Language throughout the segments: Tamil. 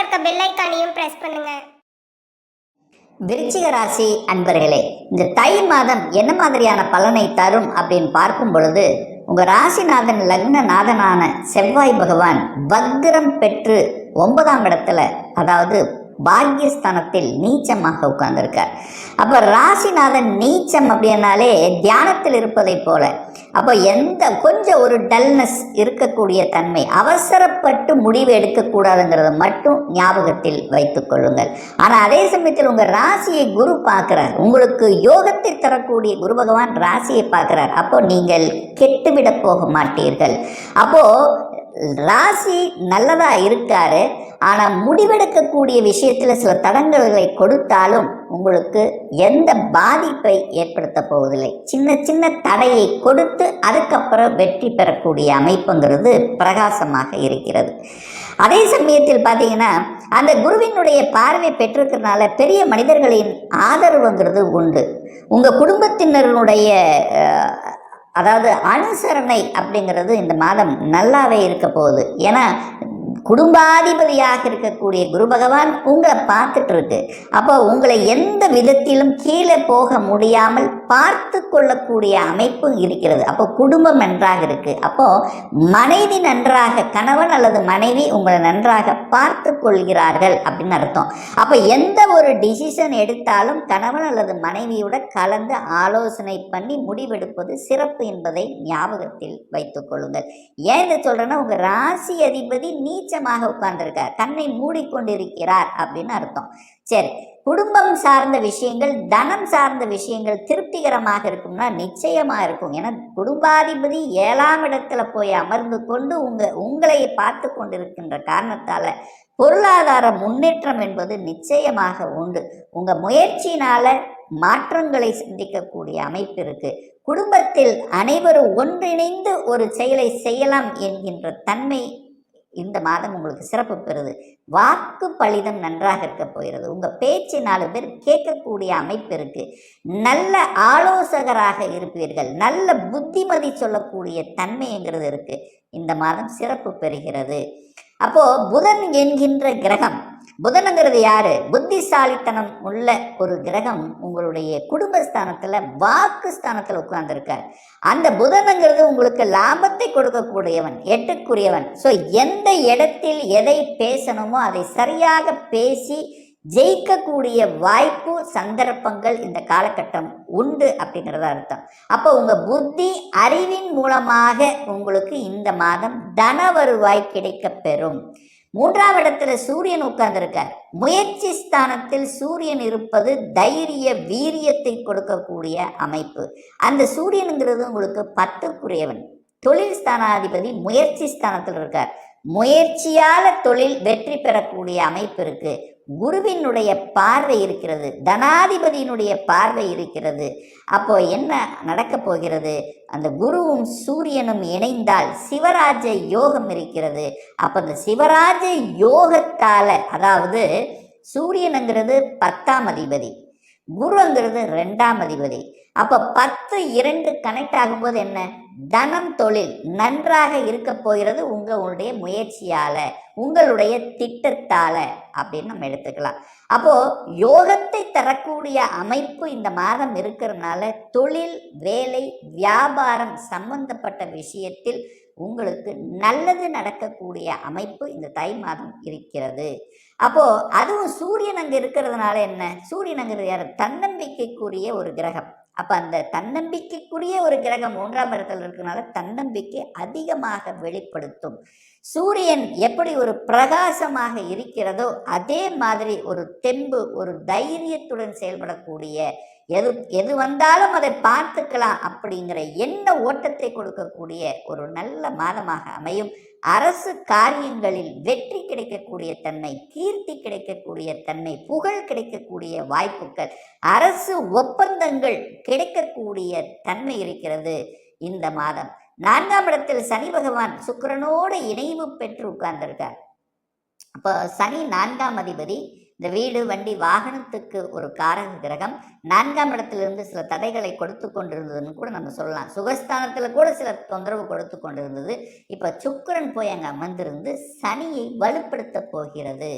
இருக்க பெல் ஐக்கானையும் பிரஸ் பண்ணுங்க. விருச்சிக ராசி அன்பர்களே இந்த தை மாதம் என்ன மாதிரியான பலனை தரும் அப்படின்னு பார்க்கும் பொழுது உங்க ராசிநாதன் லக்னநாதனான செவ்வாய் பகவான் வக்ரம் பெற்று ஒன்பதாம் இடத்துல அதாவது பாக்யஸ்தானத்தில் நீச்சமாக உட்கார்ந்திருக்கார். அப்போ ராசிநாதன் நீச்சம் அப்படின்னாலே தியானத்தில் இருப்பதை போல அப்போ எந்த கொஞ்சம் ஒரு டல்னஸ் இருக்கக்கூடிய தன்மை அவசரப்பட்டு முடிவு எடுக்கக்கூடாதுங்கிறத மட்டும் ஞாபகத்தில் வைத்துக் கொள்ளுங்கள். ஆனால் அதே சமயத்தில் உங்கள் ராசியை குரு பார்க்குறார். உங்களுக்கு யோகத்தை தரக்கூடிய குரு பகவான் ராசியை பார்க்குறார். அப்போ நீங்கள் கெட்டுவிட போக மாட்டீர்கள். அப்போ ராசி நல்லதா இருக்காரு. ஆனால் முடிவெடுக்கக்கூடிய விஷயத்தில் சில தடங்கல்களை கொடுத்தாலும் உங்களுக்கு எந்த பாதிப்பை ஏற்படுத்த போவதில்லை. சின்ன சின்ன தடையை கொடுத்து அதுக்கப்புறம் வெற்றி பெறக்கூடிய அமைப்புங்கிறது பிரகாசமாக இருக்கிறது. அதே சமயத்தில் பார்த்தீங்கன்னா அந்த குருவினுடைய பார்வை பெற்றிருக்கிறதுனால பெரிய மனிதர்களின் ஆதரவுங்கிறது உண்டு. உங்கள் குடும்பத்தினருடைய அதாவது அனுசரணை அப்படிங்கிறது இந்த மாதம் நல்லாவே இருக்க போகுது. ஏன்னா குடும்பாதிபதியாக இருக்கக்கூடிய குரு பகவான் உங்களை பார்த்துட்டு இருக்கு. அப்போ உங்களை எந்த விதத்திலும் கீழே போக முடியாமல் பார்த்து கொள்ளக்கூடிய அமைப்பு இருக்கிறது. அப்போ குடும்பம் நன்றாக இருக்கு. அப்போ மனைவி நன்றாக கணவன் அல்லது மனைவி உங்களை நன்றாக பார்த்து கொள்கிறார்கள் அப்படின்னு அர்த்தம். அப்போ எந்த ஒரு டிசிஷன் எடுத்தாலும் கணவன் அல்லது மனைவியோட கலந்து ஆலோசனை பண்ணி முடிவெடுப்பது சிறப்பு என்பதை ஞாபகத்தில் வைத்துக் கொள்ளுங்கள். ஏன் இதை சொல்றேன்னா உங்க ராசி அதிபதி நீச்சமாக உட்கார்ந்திருக்கார். கண்ணை மூடிக்கொண்டிருக்கிறார் அப்படின்னு அர்த்தம். சரி குடும்பம் சார்ந்த விஷயங்கள் தனம் சார்ந்த விஷயங்கள் திருப்திகரமாக இருக்கும்னா நிச்சயமாக இருக்கும். ஏன்னா குடும்பாதிபதி ஏழாம் இடத்துல போய் அமர்ந்து கொண்டு உங்கள் உங்களை பார்த்து கொண்டிருக்கின்ற காரணத்தால் பொருளாதார முன்னேற்றம் என்பது நிச்சயமாக உண்டு. உங்கள் முயற்சியினால் மாற்றங்களை சந்திக்கக்கூடிய அமைப்பு இருக்குது குடும்பத்தில் அனைவரும் ஒன்றிணைந்து ஒரு செயலை செய்யலாம் என்கின்ற தன்மை இந்த மாதம் உங்களுக்கு சிறப்பு பெறுது. வாக்கு பலிதம் நன்றாக இருக்க போகிறது. உங்கள் பேச்சு நாலு பேர் கேட்கக்கூடிய அமைப்பு இருக்குது நல்ல ஆலோசகராக இருப்பீர்கள். நல்ல புத்திமதி சொல்லக்கூடிய தன்மைங்கிறது இருக்குது இந்த மாதம் சிறப்பு பெறுகிறது. அப்போது புதன் என்கின்ற கிரகம் புதனுங்கிறது யாரு? புத்திசாலித்தனம் உள்ள ஒரு கிரகம் உங்களுடைய குடும்பஸ்தானத்துல வாக்கு ஸ்தானத்துல உட்கார்ந்துருக்கார். அந்த புதனுங்கிறது உங்களுக்கு லாபத்தை கொடுக்கக்கூடியவன் எட்டுக்குரியவன். ஸோ எந்த இடத்தில் எதை பேசணுமோ அதை சரியாக பேசி ஜெயிக்கக்கூடிய வாய்ப்பு சந்தர்ப்பங்கள் இந்த காலகட்டம் உண்டு அப்படிங்கிறத அர்த்தம். அப்போ உங்கள் புத்தி அறிவின் மூலமாக உங்களுக்கு இந்த மாதம் தன வருவாய் கிடைக்கப் பெறும் மூன்றாவது இடத்துல சூரியன் உட்கார்ந்துருக்கார். முயற்சி ஸ்தானத்தில் சூரியன் இருப்பது தைரிய வீரியத்தை கொடுக்கக்கூடிய அமைப்பு. அந்த சூரியனுங்கிறது உங்களுக்கு பத்துக்குரியவன் தொழில் ஸ்தானாதிபதி முயற்சி ஸ்தானத்தில் இருக்கார். முயற்சியால தொழில் வெற்றி பெறக்கூடிய அமைப்பு இருக்கு. குருவினுடைய பார்வை இருக்கிறது தனாதிபதியினுடைய பார்வை இருக்கிறது. அப்போ என்ன நடக்க போகிறது? அந்த குருவும் சூரியனும் இணைந்தால் சிவராஜ யோகம் இருக்கிறது. அப்போ அந்த சிவராஜ யோகத்தால அதாவது சூரியனுங்கிறது பத்தாம் அதிபதி குருங்கிறது ரெண்டாம் அதிபதி. அப்போ பத்து இரண்டு கனெக்ட் ஆகும்போது என்ன? தனம் தொழில் நன்றாக இருக்க போகிறது உங்களுடைய முயற்சியால உங்களுடைய திட்டத்தால. அப்படின்னு நம்ம எடுத்துக்கலாம். அப்போது யோகத்தை தரக்கூடிய அமைப்பு இந்த மாதம் இருக்கிறதுனால தொழில் வேலை வியாபாரம் சம்பந்தப்பட்ட விஷயத்தில் உங்களுக்கு நல்லது நடக்கக்கூடிய அமைப்பு இந்த தை மாதம் இருக்கிறது. அப்போது அதுவும் சூரியன் அங்கே இருக்கிறதுனால என்ன? சூரியன் அங்கே தன்னம்பிக்கைக்குரிய ஒரு கிரகம். அப்ப அந்த தன்னம்பிக்கைக்குரிய ஒரு கிரகம் மூன்றாம் இடத்துல இருக்கிறனால தன்னம்பிக்கை அதிகமாக வெளிப்படுத்தும். சூரியன் எப்படி ஒரு பிரகாசமாக இருக்கிறதோ அதே மாதிரி ஒரு தெம்பு ஒரு தைரியத்துடன் செயல்படக்கூடிய எது எது வந்தாலும் அதை பார்த்துக்கலாம் அப்படிங்கிற எண்ண ஓட்டத்தை கொடுக்கக்கூடிய ஒரு நல்ல மாதமாக அமையும். அரசு காரியங்களில் வெற்றி கிடைக்கக்கூடிய தன்மை கீர்த்தி கிடைக்கக்கூடிய தன்மை புகழ் கிடைக்கக்கூடிய வாய்ப்புகள் அரசு ஒப்பந்தங்கள் கிடைக்கக்கூடிய தன்மை இருக்கிறது இந்த மாதம். நான்காம் இடத்தில் சனி பகவான் சுக்கரனோடு இணைவு பெற்று உட்கார்ந்திருக்கார். அப்போ சனி நான்காம் அதிபதி இந்த வீடு வண்டி வாகனத்துக்கு ஒரு காரக கிரகம். நான்காம் இடத்திலிருந்து சில தடைகளை கொடுத்து கொண்டிருந்ததுன்னு கூட நம்ம சொல்லலாம். சுகஸ்தானத்தில் கூட சில தொந்தரவு கொடுத்து கொண்டிருந்தது. இப்போ சுக்கரன் போய் அங்கே அமர்ந்திருந்து சனியை வலுப்படுத்த போகிறது.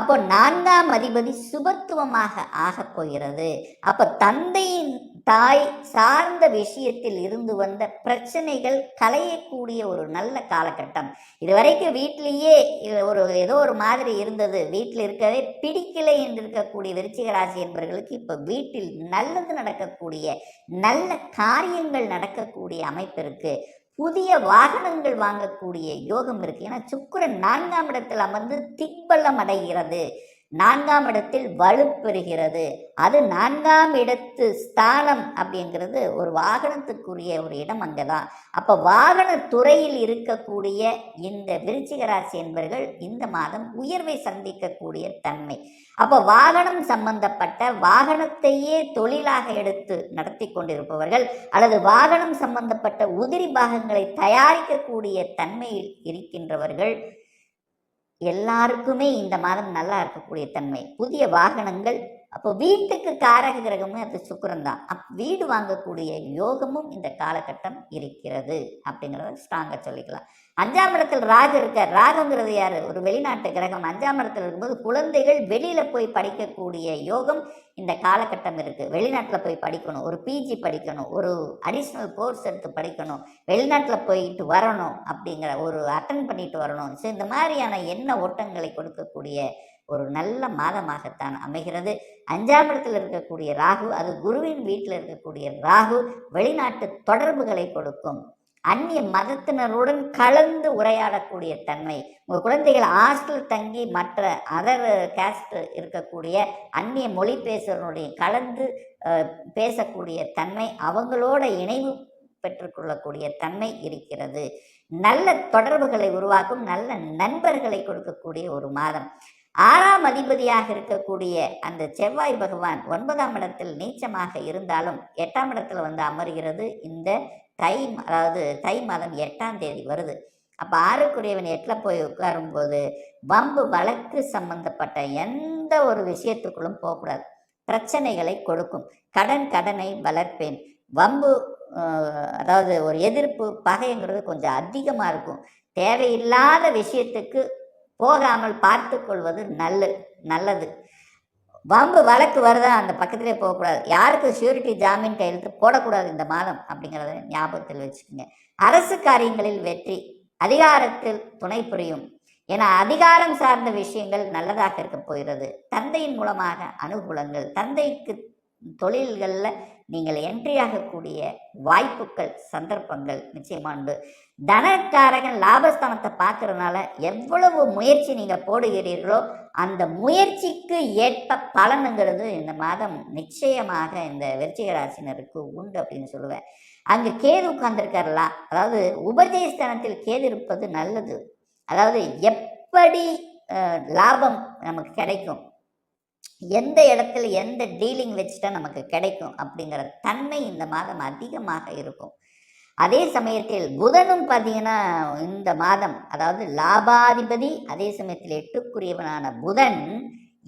அப்போ நான்காம் அதிபதி சுபத்துவமாக ஆகப் போகிறது. அப்போ தந்தையின் தாய் சார்ந்த விஷயத்தில் இருந்து வந்த பிரச்சனைகள் களையக்கூடிய ஒரு நல்ல காலகட்டம். இதுவரைக்கும் வீட்டிலேயே இது ஒரு ஏதோ ஒரு மாதிரி இருந்தது. வீட்டில் இருக்கவே பிடி என்று இருந்திருக்கக்கூடிய விருச்சிக ராசி என்பவர்களுக்கு இப்போ வீட்டில் நல்லது நடக்கக்கூடிய நல்ல காரியங்கள் நடக்கக்கூடிய அமைப்பு இருக்கு. புதிய வாகனங்கள் வாங்கக்கூடிய யோகம் இருக்கு. ஏன்னா சுக்கரன் நான்காம் இடத்தில் அமர்ந்து திக்பலம் அடைகிறது. நான்காம் இடத்தில் வலுப்பெறுகிறது அது நான்காம் இடத்து ஸ்தானம் அப்படிங்கிறது ஒரு வாகனத்துக்குரிய ஒரு இடம் அங்கே தான் அப்போ வாகன துறையில் இருக்கக்கூடிய இந்த விருச்சிக ராசி என்பவர்கள் இந்த மாதம் உயர்வை சந்திக்கக்கூடிய தன்மை. அப்போ வாகனம் சம்பந்தப்பட்ட வாகனத்தையே தொழிலாக எடுத்து நடத்தி கொண்டிருப்பவர்கள் அல்லது வாகனம் சம்பந்தப்பட்ட உதிரி பாகங்களை தயாரிக்கக்கூடிய தன்மையில் இருக்கின்றவர்கள் எல்லாருக்குமே இந்த மாதம் நல்லா இருக்கக்கூடிய தன்மை. புதிய வாகனங்கள் அப்போ வீட்டுக்கு காரக கிரகமும் அது சுக்கிரன் தான். அப் வீடு வாங்கக்கூடிய யோகமும் இந்த காலகட்டம் இருக்கிறது அப்படிங்கிறத ஸ்ட்ராங்காக சொல்லிக்கலாம். அஞ்சாம் இடத்தில் ராகு இருக்கார். ராகுங்கிறது யார்? ஒரு வெளிநாட்டு கிரகம். அஞ்சாம் இடத்துல இருக்கும்போது குழந்தைகள் வெளியில் போய் படிக்கக்கூடிய யோகம் இந்த காலகட்டம் இருக்குது வெளிநாட்டில் போய் படிக்கணும். ஒரு பிஜி படிக்கணும். ஒரு அடிஷ்னல் கோர்ஸ் எடுத்து படிக்கணும். வெளிநாட்டில் போயிட்டு வரணும் அப்படிங்கிற ஒரு அட்டன் பண்ணிட்டு வரணும். ஸோ இந்த மாதிரியான எண்ண ஓட்டங்களை கொடுக்கக்கூடிய ஒரு நல்ல மாதமாகத்தான் அமைகிறது. அஞ்சாம் இடத்தில் இருக்கக்கூடிய ராகு அது குருவின் வீட்டில் இருக்கக்கூடிய ராகு வெளிநாட்டு தொடர்புகளை கொடுக்கும். அந்நிய மதத்தினருடன் கலந்து உரையாடக்கூடிய தன்மை. உங்கள் குழந்தைகள் ஹாஸ்டல் தங்கி மற்ற அதர் கேஸ்ட் இருக்கக்கூடிய அந்நிய மொழி பேசுகிறனுடைய கலந்து பேசக்கூடிய தன்மை அவங்களோட இணைவு பெற்றுக்கொள்ளக்கூடிய தன்மை இருக்கிறது. நல்ல தொடர்புகளை உருவாக்கும் நல்ல நண்பர்களை கொடுக்கக்கூடிய ஒரு மாதம். ஆறாம் அதிபதியாக இருக்கக்கூடிய அந்த செவ்வாய் பகவான் ஒன்பதாம் இடத்தில் நீச்சமாக இருந்தாலும் எட்டாம் இடத்துல வந்து அமர்கிறது. இந்த தை அதாவது தை மாதம் எட்டாம் தேதி வருது. அப்போ ஆறுக்குரியவன் எட்டில் போய் உட்காரும்போது வம்பு வழக்கு சம்பந்தப்பட்ட எந்த ஒரு விஷயத்துக்குள்ளும் போகக்கூடாது. பிரச்சனைகளை கொடுக்கும். கடன் கடனை வளர்ப்பேன். வம்பு அதாவது ஒரு எதிர்ப்பு பகைங்கிறது கொஞ்சம் அதிகமாக இருக்கும். தேவையில்லாத விஷயத்துக்கு போகாமல் பார்த்து கொள்வது நல்ல நல்லது. வம்பு வழக்கு வருதா அந்த பக்கத்திலே போகக்கூடாது. யாருக்கு ஷூரிட்டி ஜாமீன் கையெழுத்து போடக்கூடாது இந்த மாதம் அப்படிங்கிறத ஞாபகத்தில் வச்சுக்கோங்க. அரசு காரியங்களில் வெற்றி அதிகாரத்தில் துணை புரியும். ஏன்னா அதிகாரம் சார்ந்த விஷயங்கள் நல்லதாக இருக்க போகிறது. தந்தையின் மூலமாக அனுகூலங்கள் தந்தைக்கு தொழில்களில் நீங்கள் என்ட்ரி ஆகக்கூடிய வாய்ப்புகள் சந்தர்ப்பங்கள் நிச்சயமா உண்டு தனக்காரகன் லாபஸ்தானத்தை பார்க்கறதுனால எவ்வளவு முயற்சி நீங்கள் போடுகிறீர்களோ அந்த முயற்சிக்கு ஏற்ப பலனுங்கிறது இந்த மாதம் நிச்சயமாக இந்த விருச்சிக ராசினருக்கு உண்டு அப்படின்னு சொல்லுவேன். அங்கே கேது உட்கார்ந்துருக்காருல அதாவது உபஜயஸ்தானத்தில் கேது இருப்பது நல்லது. அதாவது எப்படி லாபம் நமக்கு கிடைக்கும்? எந்த இடத்துல எந்த டீலிங் வச்சுட்டா நமக்கு கிடைக்கும் அப்படிங்கிற தன்மை இந்த மாதம் அதிகமாக இருக்கும். அதே சமயத்தில் புதனும் பார்த்தீங்கன்னா இந்த மாதம் அதாவது லாபாதிபதி அதே சமயத்தில் எட்டுக்குரியவனான புதன்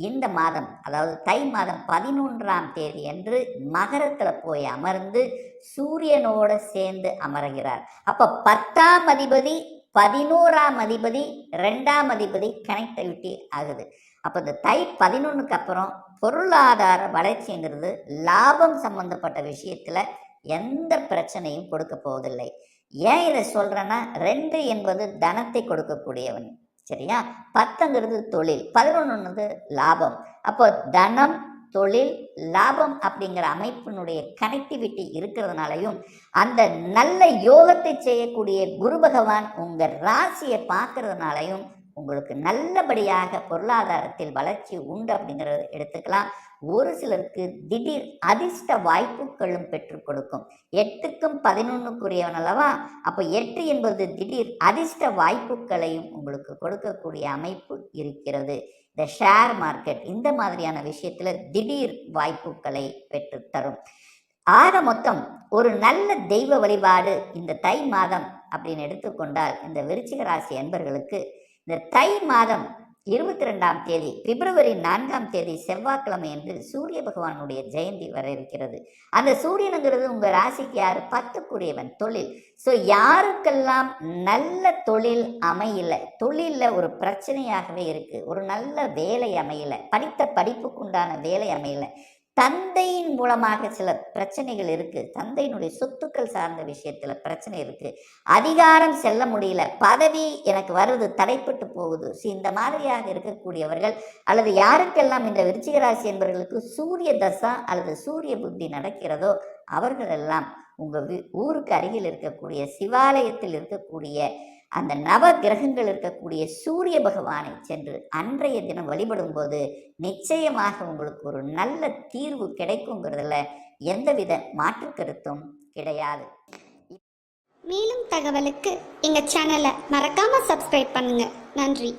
இந்த மாதம் அதாவது தை மாதம் பதினொன்றாம் தேதி என்று மகரத்தில் போய் அமர்ந்து சூரியனோட சேர்ந்து அமர்கிறார். அப்போ பத்தாம் அதிபதி பதினோராம் அதிபதி ரெண்டாம் அதிபதி கனெக்டிவிட்டி ஆகுது. அப்போ இந்த தை பதினொன்றுக்கு அப்புறம் பொருளாதார வளர்ச்சிங்கிறது லாபம் சம்பந்தப்பட்ட விஷயத்தில் எந்த பிரச்சனையும் கொடுக்க போவதில்லை. ஏன் இதை சொல்கிறேன்னா ரெண்டு என்பது தனத்தை கொடுக்கக்கூடியவன் சரியா? பத்துங்கிறது தொழில் பதினொன்றுங்கிறது லாபம். அப்போ தனம் தொழில் லாபம் அப்படிங்கிற அமைப்பினுடைய கனெக்டிவிட்டி இருக்கிறதுனாலையும் அந்த நல்ல யோகத்தை செய்யக்கூடிய குரு பகவான் உங்கள் ராசியை பார்க்கறதுனாலையும் உங்களுக்கு நல்லபடியாக பொருளாதாரத்தில் வளர்ச்சி உண்டு அப்படிங்கிறத எடுத்துக்கலாம். ஒரு சிலருக்கு திடீர் அதிர்ஷ்ட வாய்ப்புகளும் பெற்றுக் கொடுக்கும். எட்டுக்கும் பதினொன்றுக்குரியவன் அல்லவா? அப்போ எட்டு என்பது திடீர் அதிர்ஷ்ட வாய்ப்புகளையும் உங்களுக்கு கொடுக்கக்கூடிய அமைப்பு இருக்கிறது. இந்த ஷேர் மார்க்கெட் இந்த மாதிரியான விஷயத்தில் திடீர் வாய்ப்புகளை பெற்றுத்தரும் ஆக மொத்தம் ஒரு நல்ல தெய்வ வழிபாடு இந்த தை மாதம் அப்படின்னு எடுத்துக்கொண்டால் இந்த விருச்சிக ராசி அன்பர்களுக்கு இந்த தை மாதம் இருபத்தி ரெண்டாம் தேதி பிப்ரவரி நான்காம் தேதி செவ்வாய்க்கிழமை என்று சூரிய பகவானுடைய ஜெயந்தி வர இருக்கிறது. அந்த சூரியனுங்கிறது உங்கள் ராசிக்கு யார்? பத்துக்குரியவன் தொழில். ஸோ யாருக்கெல்லாம் நல்ல தொழில் அமையல தொழிலில் ஒரு பிரச்சனையாகவே இருக்குது ஒரு நல்ல வேலை அமையல படித்த படிப்புக்குண்டான வேலை அமையல தந்தையின் மூலமாக சில பிரச்சனைகள் இருக்குது தந்தையினுடைய சொத்துக்கள் சார்ந்த விஷயத்தில் பிரச்சனை இருக்குது அதிகாரம் செல்ல முடியல. பதவி எனக்கு வருது தடைப்பட்டு போகுது. ஸோ இந்த மாதிரியாக இருக்கக்கூடியவர்கள் அல்லது யாருக்கெல்லாம் இந்த விருச்சிகராசி என்பவர்களுக்கு சூரிய தசா அல்லது சூரிய புத்தி நடக்கிறதோ அவர்களெல்லாம் உங்கள் ஊருக்கு அருகில் இருக்கக்கூடிய சிவாலயத்தில் இருக்கக்கூடிய அந்த நவ கிரகங்கள் இருக்கக்கூடிய சூரிய பகவானை சென்று அன்றைய தினம் வழிபடும்போது நிச்சயமாக உங்களுக்கு ஒரு நல்ல தீர்வு கிடைக்குங்கிறதுல எந்தவித மாற்று கருத்தும் கிடையாது. மேலும் தகவலுக்கு எங்க சேனலை மறக்காம சப்ஸ்கிரைப் பண்ணுங்க. நன்றி.